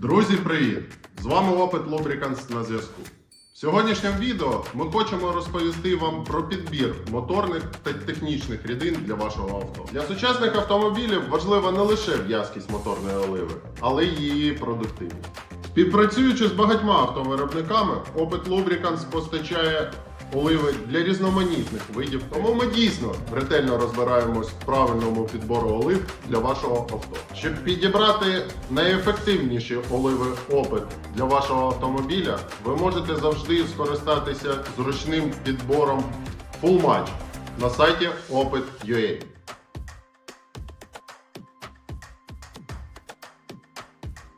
Друзі, привіт! З вами Опит Lubricants на зв'язку. В сьогоднішньому відео ми хочемо розповісти вам про підбір моторних та технічних рідин для вашого авто. Для сучасних автомобілів важлива не лише в'язкість моторної оливи, але й її продуктивність. Співпрацюючи з багатьма автовиробниками, Opet Lubricants постачає оливи для різноманітних видів. Тому ми дійсно ретельно розбираємось в правильному підбору олив для вашого авто. Щоб підібрати найефективніші оливи опит для вашого автомобіля, ви можете завжди скористатися зручним підбором Full Match на сайті Opet.ua.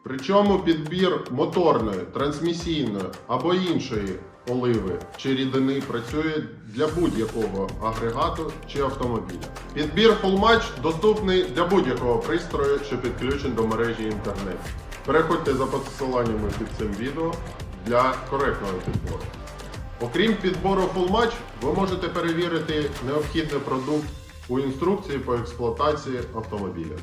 Причому підбір моторної, трансмісійної або іншої оливи чи рідини працює для будь-якого агрегату чи автомобіля. Підбір Full Match доступний для будь-якого пристрою, що підключений до мережі інтернет. Переходьте за посиланнями під цим відео для коректного підбору. Окрім підбору Full Match, ви можете перевірити необхідний продукт у інструкції по експлуатації автомобіля.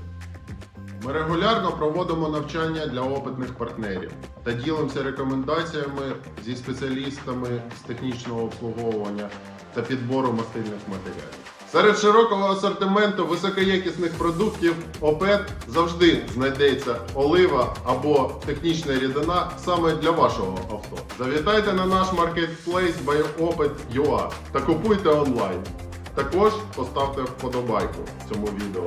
Ми регулярно проводимо навчання для опитних партнерів та ділимося рекомендаціями зі спеціалістами з технічного обслуговування та підбору мастильних матеріалів. Серед широкого асортименту високоякісних продуктів ОПЕТ завжди знайдеться олива або технічна рідина саме для вашого авто. Завітайте на наш маркетплейс BuyOpet.ua та купуйте онлайн. Також поставте вподобайку цьому відео